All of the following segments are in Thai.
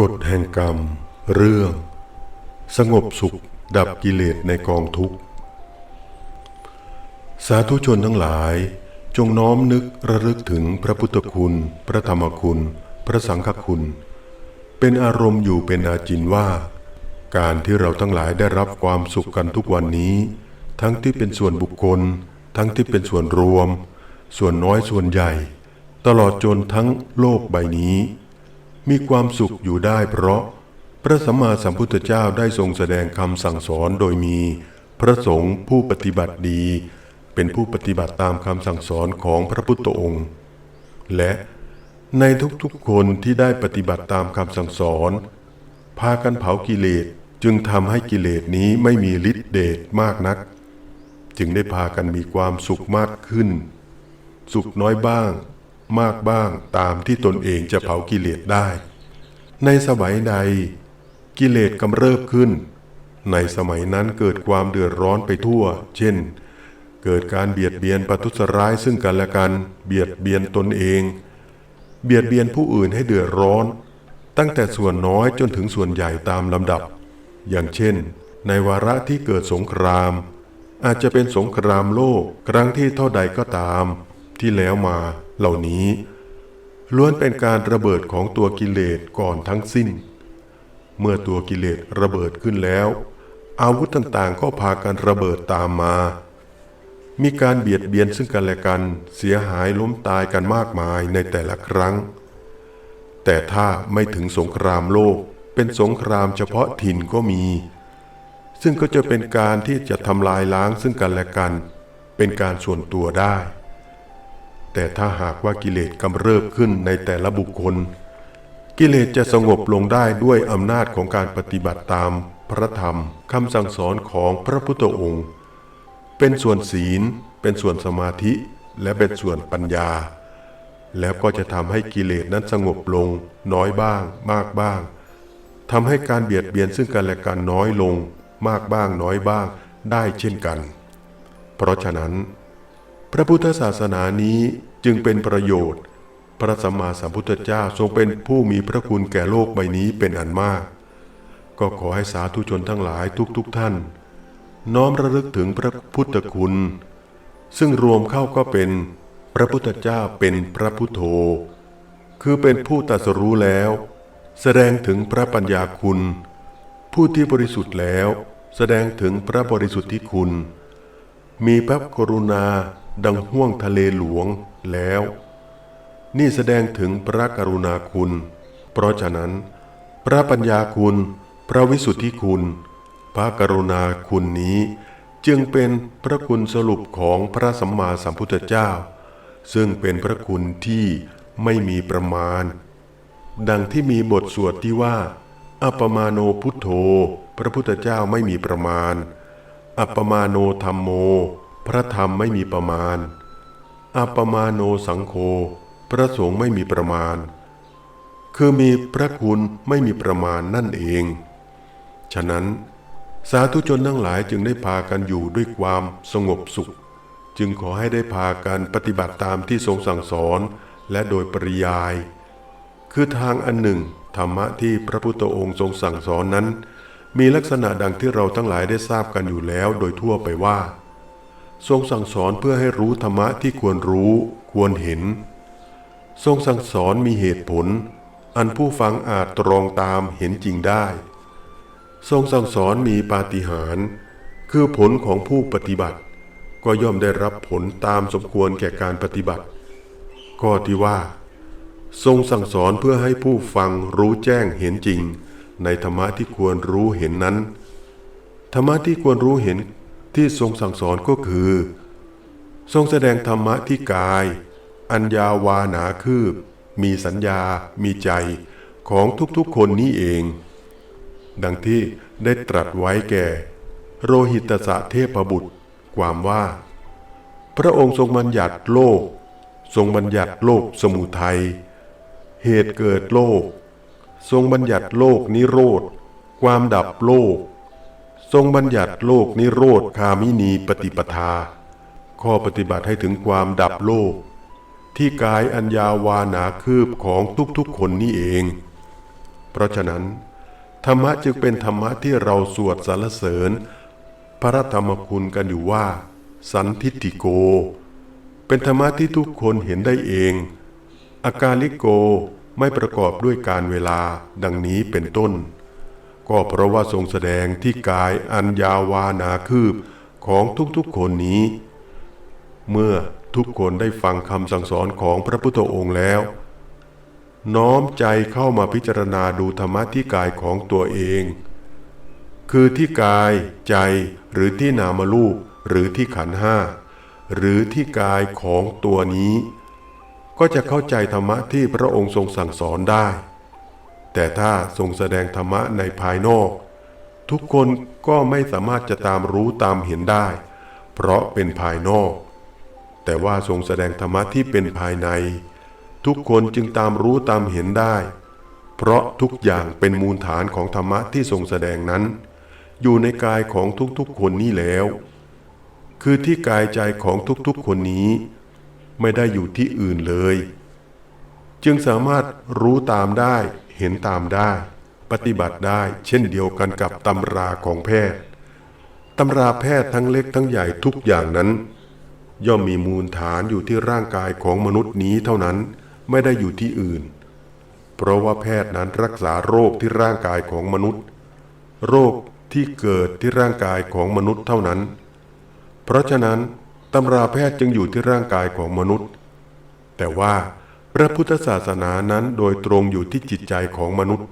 กฎแห่งกรรม เรื่อง สงบสุข ดับกิเลสในกองทุกข์ สาธุชนทั้งหลาย จงน้อมนึกระลึกถึงพระพุทธคุณ พระธรรมคุณ พระสังฆคุณ เป็นอารมณ์อยู่เป็นอาจินว่า การที่เราทั้งหลายได้รับความสุขกันทุกวันนี้ ทั้งที่เป็นส่วนบุคคล ทั้งที่เป็นส่วนรวม ส่วนน้อยส่วนใหญ่ ตลอดจนทั้งโลกใบนี้ มีความสุขอยู่ได้เพราะ พระสัมมาสัมพุทธเจ้าได้ทรงแสดงคำสั่งสอนโดยมี พระสงฆ์ผู้ปฏิบัติดี เป็นผู้ปฏิบัติตามคำสั่งสอนของพระพุทธองค์ และในทุกๆคนที่ได้ปฏิบัติตามคำสั่งสอน พากันเผากิเลสจึงทำให้กิเลสนี้ไม่มีฤทธิเดชมากนัก จึงได้พากันมีความสุขมากขึ้น สุขน้อยบ้าง มากบ้างตามที่ตนเองจะเผากิเลสได้ ในสมัยใดกิเลสกำเริบขึ้น ในสมัยนั้นเกิดความเดือดร้อนไปทั่ว เช่น เกิดการเบียดเบียนประทุษร้ายซึ่งกันและกัน เบียดเบียนตนเอง เบียดเบียนผู้อื่นให้เดือดร้อน ตั้งแต่ส่วนน้อยจนถึงส่วนใหญ่ตามลำดับ อย่างเช่น ในวาระที่เกิดสงคราม อาจจะเป็นสงครามโลกครั้งที่เท่าใดก็ตาม ที่แล้วมาเหล่านี้ล้วนเป็นการระเบิดของตัวกิเลสก่อนทั้งสิ้น เมื่อตัวกิเลสระเบิดขึ้นแล้ว อาวุธต่างๆก็พากันระเบิดตามมา มีการเบียดเบียนซึ่งกันและกันเสียหายล้มตายกันมากมายในแต่ละครั้ง แต่ถ้าไม่ถึงสงครามโลกเป็นสงครามเฉพาะถิ่นก็มี ซึ่งก็จะเป็นการที่จะทำลายล้างซึ่งกันและกัน เป็นการส่วนตัวได้ แต่ถ้าหากว่ากิเลสกำเริบขึ้นในแต่ละบุคคล กิเลสจะสงบลงได้ด้วยอำนาจของการปฏิบัติตามพระธรรมคำสั่งสอนของพระพุทธองค์ เป็นส่วนศีล เป็นส่วนสมาธิและเป็นส่วนปัญญา แล้วก็จะทำให้กิเลสนั้นสงบลง น้อยบ้าง มากบ้างทำให้การเบียดเบียนซึ่งกันและกันน้อยลง มากบ้างน้อยบ้างได้เช่นกัน เพราะฉะนั้น พระพุทธศาสนานี้จึงเป็นประโยชน์ พระสัมมาสัมพุทธเจ้าทรงเป็นผู้มีพระคุณแก่โลกใบนี้เป็นอันมาก ก็ขอให้สาธุชนทั้งหลายทุกๆทท่าน น้อมระลึกถึงพระพุทธคุณ ซึ่งรวมเข้าก็เป็นพระพุทธเจ้าเป็นพระพุทโธ คือเป็นผู้ตรัสรู้แล้ว แสดงถึงพระปัญญาคุณ ผู้ที่บริสุทธิ์แล้ว แสดงถึงพระบริสุทธิคุณ มีพระกรุณาดังห่วงทะเลหลวงแล้ว นี่แสดงถึงพระกรุณาคุณ เพราะฉะนั้น พระปัญญาคุณ พระวิสุทธิคุณ พระกรุณาคุณนี้ จึงเป็นพระคุณสรุปของพระสัมมาสัมพุทธเจ้า ซึ่งเป็นพระคุณที่ไม่มีประมาณ ดังที่มีบทสวดที่ว่า อัปปมาโนพุทโธ พระพุทธเจ้าไม่มีประมาณ อัปปมาโนธรรมโม พระธรรมไม่มีประมาณ อัปปมาโนสังโฆพระสงฆ์ไม่มีประมาณ คือมีพระคุณไม่มีประมาณนั่นเอง ฉะนั้นสาธุชนทั้งหลายจึงได้พากันอยู่ด้วยความสงบสุข จึงขอให้ได้พากันปฏิบัติตามที่ทรงสั่งสอนและโดยปริยาย คือทางอันหนึ่ง ธรรมะที่พระพุทธองค์ทรงสั่งสอนนั้น มีลักษณะดังที่เราทั้งหลายได้ทราบกันอยู่แล้วโดยทั่วไปว่า ทรงสั่งสอนเพื่อให้รู้ธรรมะที่ควรรู้ ควรเห็น ทรงสั่งสอนมีเหตุผล อันผู้ฟังอาจตรองตามเห็นจริงได้ ทรงสั่งสอนมีปาฏิหาริย์คือผลของผู้ปฏิบัติ ก็ย่อมได้รับผลตามสมควรแก่การปฏิบัติ ข้อที่ว่า ทรงสั่งสอนเพื่อให้ผู้ฟังรู้แจ้งเห็นจริง ในธรรมะที่ควรรู้เห็นนั้น ธรรมะที่ควรรู้เห็นที่ทรงสั่งสอนก็คือ ทรงแสดงธรรมะที่กาย อัญญาวาหนาคืบ มีสัญญา มีใจของทุกๆคนนี้เอง ดังที่ได้ตรัสไว้แก่ โรหิตสะเทพบุตร ความว่า พระองค์ทรงบัญญัติโลก ทรงบัญญัติโลกสมุทัยเหตุเกิดโลก ทรงบัญญัติโลกนิโรธ ความดับโลก ทรงบัญญัติโลกนิโรธคามินีปฏิปทา ข้อปฏิบัติให้ถึงความดับโลก ที่กายอัญญาวานาคืบของทุกๆคนนี่เอง เพราะฉะนั้น ธรรมะจึงเป็นธรรมะที่เราสวดสรรเสริญ พระธรรมคุณกันอยู่ว่า สันทิฏฐิโก เป็นธรรมะที่ทุกคนเห็นได้เอง อาการลิโก ไม่ประกอบด้วยการเวลาดังนี้เป็นต้น ก็เพราะว่าทรงแสดงที่กายอันยาวานาคืบของทุกๆคนนี้ เมื่อทุกคนได้ฟังคำสั่งสอนของพระพุทธองค์แล้ว น้อมใจเข้ามาพิจารณาดูธรรมะที่กายของตัวเอง คือที่กายใจหรือที่นามรูปหรือที่ขันห้าหรือที่กายของตัวนี้ ก็จะเข้าใจธรรมะที่พระองค์ทรงสั่งสอนได้ แต่ถ้าทรงแสดงธรรมะในภายนอก ทุกคนก็ไม่สามารถจะตามรู้ตามเห็นได้ เพราะเป็นภายนอก แต่ว่าทรงแสดงธรรมะที่เป็นภายใน ทุกคนจึงตามรู้ตามเห็นได้ เพราะทุกอย่างเป็นมูลฐานของธรรมะที่ทรงแสดงนั้น อยู่ในกายของทุกๆคนนี้แล้ว คือที่กายใจของทุกๆคนนี้ ไม่ได้อยู่ที่อื่นเลย จึงสามารถรู้ตามได้เห็นตามได้ ปฏิบัติได้เช่นเดียวกันกับตำราของแพทย์ตำราแพทย์ทั้งเล็กทั้งใหญ่ทุกอย่างนั้น ย่อมมีมูลฐานอยู่ที่ร่างกายของมนุษย์นี้เท่านั้นไม่ได้อยู่ที่อื่น เพราะว่าแพทย์นั้นรักษาโรคที่ร่างกายของมนุษย์ โรคที่เกิดที่ร่างกายของมนุษย์เท่านั้น เพราะฉะนั้น ตำราแพทย์จึงอยู่ที่ร่างกายของมนุษย์ แต่ว่าพระพุทธศาสนานั้นโดยตรงอยู่ที่จิตใจของมนุษย์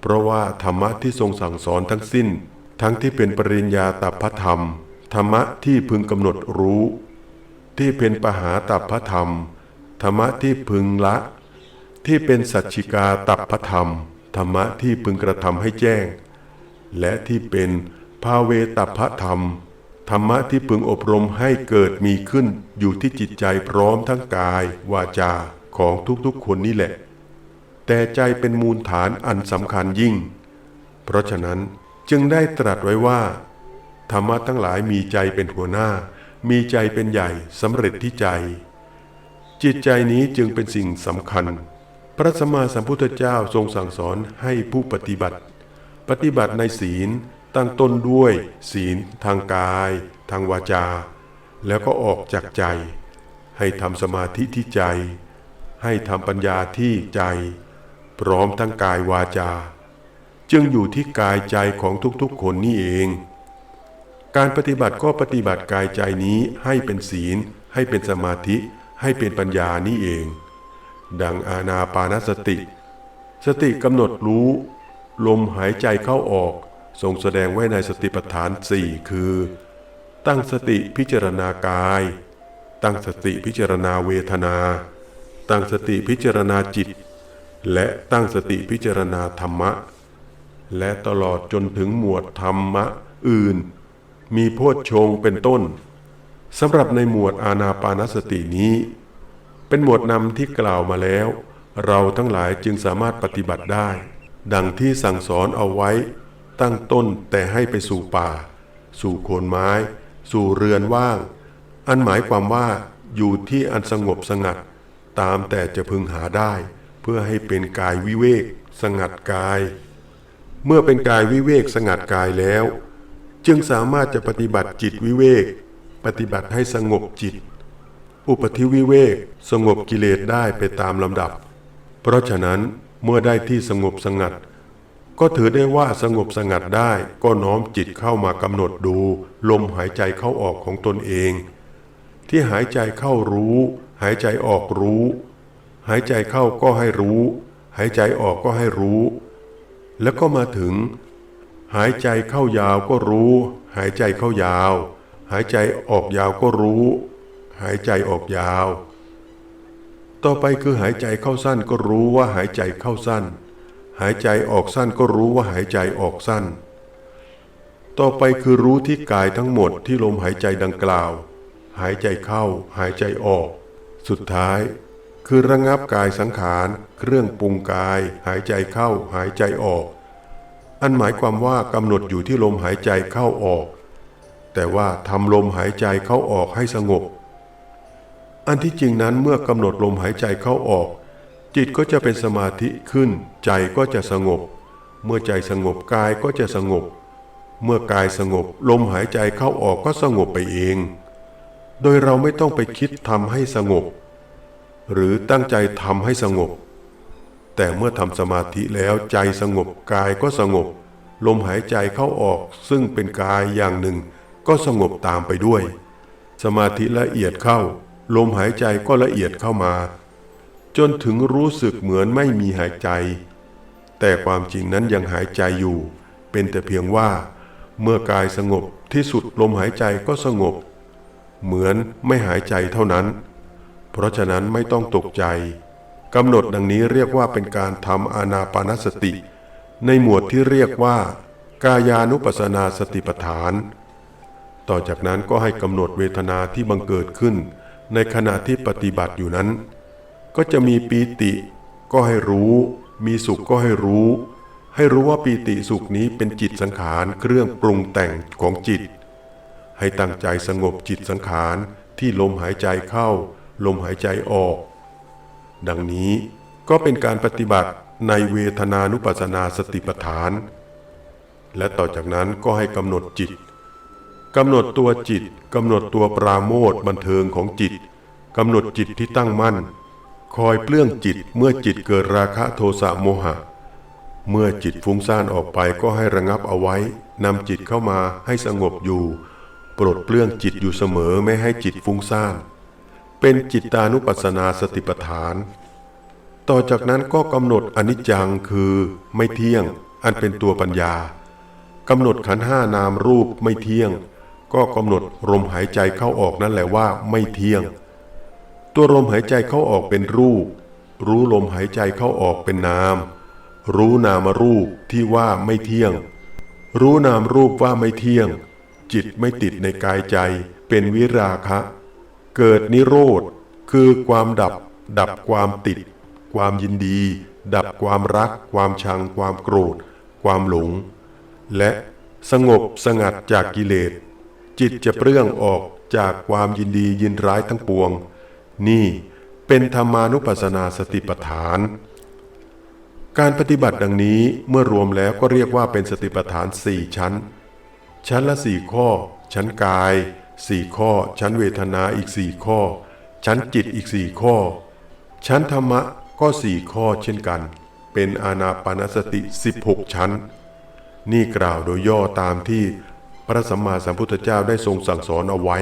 เพราะว่าธรรมะที่ทรงสั่งสอนทั้งสิ้น ทั้งที่เป็นปริญญาตัพธรรม ธรรมะที่พึงกำหนดรู้ ที่เป็นปหาตัพธรรม ธรรมะที่พึงละ ที่เป็นสัจฉิกาตัพธรรม ธรรมะที่พึงกระทำให้แจ้ง และที่เป็นภาเวตัพธรรม ธรรมะที่พึงอบรมให้เกิดมีขึ้น อยู่ที่จิตใจพร้อมทั้งกาย วาจาของทุกๆคนนี่แหละ แต่ใจเป็นมูลฐานอันสำคัญยิ่ง เพราะฉะนั้นจึงได้ตรัสไว้ว่า ธรรมะทั้งหลายมีใจเป็นหัวหน้า มีใจเป็นใหญ่สำเร็จที่ใจ จิตใจนี้จึงเป็นสิ่งสำคัญ พระสัมมาสัมพุทธเจ้าทรงสั่งสอนให้ผู้ปฏิบัติ ปฏิบัติในศีล ตั้งต้นด้วย ศีล ทางกาย ทางวาจา แล้วก็ออกจากใจ ให้ทำสมาธิที่ใจ ให้ทำปัญญาที่ใจ พร้อมทั้งกายวาจา จึงอยู่ที่กายใจของทุกๆคนนี่เอง การปฏิบัติก็ปฏิบัติกายใจนี้ให้เป็นศีล ให้เป็นสมาธิ ให้เป็นปัญญานี่เอง ดังอาณาปานสติ สติกำหนดรู้ ลมหายใจเข้าออก ทรงแสดงไว้ในสติปัฏฐานสี่คือ ตั้งสติพิจารณากาย ตั้งสติพิจารณาเวทนา ตั้งสติพิจารณาจิต และตั้งสติพิจารณาธรรมะ และตลอดจนถึงหมวดธรรมะอื่น มีโพชฌงเป็นต้นสำหรับในหมวดอาณาปานสตินี้ เป็นหมวดนำที่กล่าวมาแล้ว เราทั้งหลายจึงสามารถปฏิบัติได้ ดังที่สั่งสอนเอาไว้ ตั้งต้นแต่ให้ไปสู่ป่า สู่โคนไม้ สู่เรือนว่าง อันหมายความว่าอยู่ที่อันสงบสงัด ตามแต่จะพึงหาได้ เพื่อให้เป็นกายวิเวก สงัดกาย เมื่อเป็นกายวิเวกสงัดกายแล้ว จึงสามารถจะปฏิบัติจิตวิเวก ปฏิบัติให้สงบจิต อุปธิวิเวกสงบกิเลสได้ไปตามลำดับ เพราะฉะนั้นเมื่อได้ที่สงบสงัด ก็ถือได้ว่าสงบสงัดได้ ก็น้อมจิตเข้ามากำหนดดู ลมหายใจเข้าออกของตนเอง ที่หายใจเข้ารู้ หายใจออกรู้ หายใจเข้าก็ให้รู้ หายใจออกก็ให้รู้ แล้วก็มาถึง หายใจเข้ายาวก็รู้ หายใจเข้ายาว หายใจออกยาวก็รู้ หายใจออกยาว ต่อไปคือหายใจเข้าสั้นก็รู้ว่าหายใจเข้าสั้น หายใจออกสั้นก็รู้ว่าหายใจออกสั้น ต่อไปคือรู้ที่กายทั้งหมดที่ลมหายใจดังกล่าว หายใจเข้า หายใจออก สุดท้าย คือระงับกายสังขาร เครื่องปรุงกาย หายใจเข้า หายใจออก อันหมายความว่ากำหนดอยู่ที่ลมหายใจเข้าออก แต่ว่าทำลมหายใจเข้าออกให้สงบ อันที่จริงนั้นเมื่อกำหนดลมหายใจเข้าออก จิตก็จะเป็นสมาธิขึ้น ใจก็จะสงบ เมื่อใจสงบกายก็จะสงบ เมื่อกายสงบลมหายใจเข้าออกก็สงบไปเอง โดยเราไม่ต้องไปคิดทำให้สงบ หรือตั้งใจทำให้สงบ แต่เมื่อทำสมาธิแล้วใจสงบกายก็สงบ ลมหายใจเข้าออกซึ่งเป็นกายอย่างหนึ่ง ก็สงบตามไปด้วย สมาธิละเอียดเข้า ลมหายใจก็ละเอียดเข้ามา จนถึงรู้สึกเหมือนไม่มีหายใจ แต่ความจริงนั้นยังหายใจอยู่ เป็นแต่เพียงว่า เมื่อกายสงบที่สุดลมหายใจก็สงบ เหมือนไม่หายใจเท่านั้น เพราะฉะนั้นไม่ต้องตกใจกำหนดดังนี้เรียกว่าเป็นการทำอานาปานสติ ในหมวดที่เรียกว่า กายานุปัสนาสติปฐาน ต่อจากนั้นก็ให้กำหนดเวทนาที่บังเกิดขึ้น ในขณะที่ปฏิบัติอยู่นั้น ก็จะมีปีติก็ให้รู้ มีสุขก็ให้รู้ ให้รู้ว่าปีติสุขนี้เป็นจิตสังขารเครื่องปรุงแต่งของจิต ให้ตั้งใจสงบจิตสังขารที่ลมหายใจเข้า ลมหายใจออก ดังนี้ก็เป็นการปฏิบัติในเวทนานุปัสสนาสติปัฏฐาน และต่อจากนั้นก็ให้กำหนดจิตกำหนดตัวจิตกำหนดตัวปราโมทบันเทิงของจิตกำหนดจิตที่ตั้งมั่น คอยเปลื้องจิตเมื่อจิตเกิดราคะโทสะโมหะ เมื่อจิตฟุ้งซ่านออกไปก็ให้ระงับเอาไว้นำจิตเข้ามาให้สงบอยู่ ปลดเปลื้องจิตอยู่เสมอไม่ให้จิตฟุ้งซ่าน เป็นจิตตานุปัสสนาสติปัฏฐาน ต่อจากนั้นก็กำหนดอนิจจังคือไม่เที่ยง อันเป็นตัวปัญญากำหนดขันห้านามรูปไม่เที่ยง ก็กำหนดลมหายใจเข้าออกนั่นแหละว่าไม่เที่ยง ตัวลมหายใจเข้าออกเป็นรูป รู้ลมหายใจเข้าออกเป็นนาม รู้นามรูปที่ว่าไม่เที่ยง รู้นามรูปว่าไม่เที่ยง จิตไม่ติดในกายใจ เป็นวิราคะ เกิดนิโรธ คือความดับ ดับความติด ความยินดี ดับความรัก ความชัง ความโกรธ ความหลง และสงบสงัดจากกิเลส จิตจะเปลื้องออกจากความยินดียินร้ายทั้งปวง นี่เป็นธรรมานุปัสสนาสติปัฏฐาน การปฏิบัติดังนี้เมื่อรวมแล้วก็เรียกว่าเป็นสติปัฏฐานสี่ชั้น ชั้นละสี่ข้อ ชั้นกายสี่ข้อ ชั้นเวทนาอีกสี่ข้อ ชั้นจิตอีกสี่ข้อ ชั้นธรรมะก็สี่ข้อเช่นกัน เป็นอานาปานสติ 16 ชั้น นี่กล่าวโดยย่อตามที่พระสัมมาสัมพุทธเจ้าได้ทรงสั่งสอนเอาไว้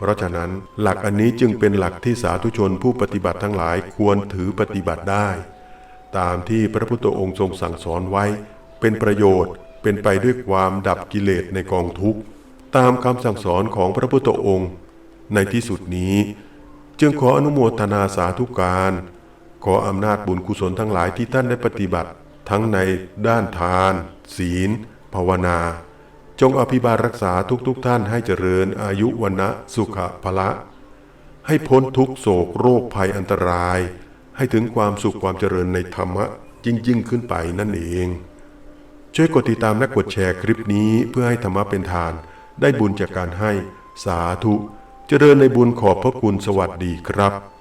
เพราะฉะนั้นหลักอันนี้จึงเป็นหลักที่สาธุชนผู้ปฏิบัติทั้งหลายควรถือปฏิบัติได้ ตามที่พระพุทธองค์ทรงสั่งสอนไว้ เป็นประโยชน์เป็นไปด้วยความดับกิเลสในกองทุกข์ตามคำสั่งสอนของพระพุทธองค์ ในที่สุดนี้ จึงขออนุโมทนาสาธุการ ขออำนาจบุญกุศลทั้งหลายที่ท่านได้ปฏิบัติ ทั้งในด้านทาน ศีล ภาวนา จงอภิบาลรักษาทุกๆทท่านให้เจริญอายุวันะสุขภละ ให้พ้นทุกโศกโรคภัยอันตราย ให้ถึงความสุขความเจริญในธรรมะยิ่งยิ่งขึ้นไปนั่นเอง ช่วยกดติดตามและกดแชร์คลิปนี้เพื่อให้ธรรมะเป็นทาน ได้บุญจากการให้สาธุ เจริญในบุญขอบพระคุณสวัสดีครับ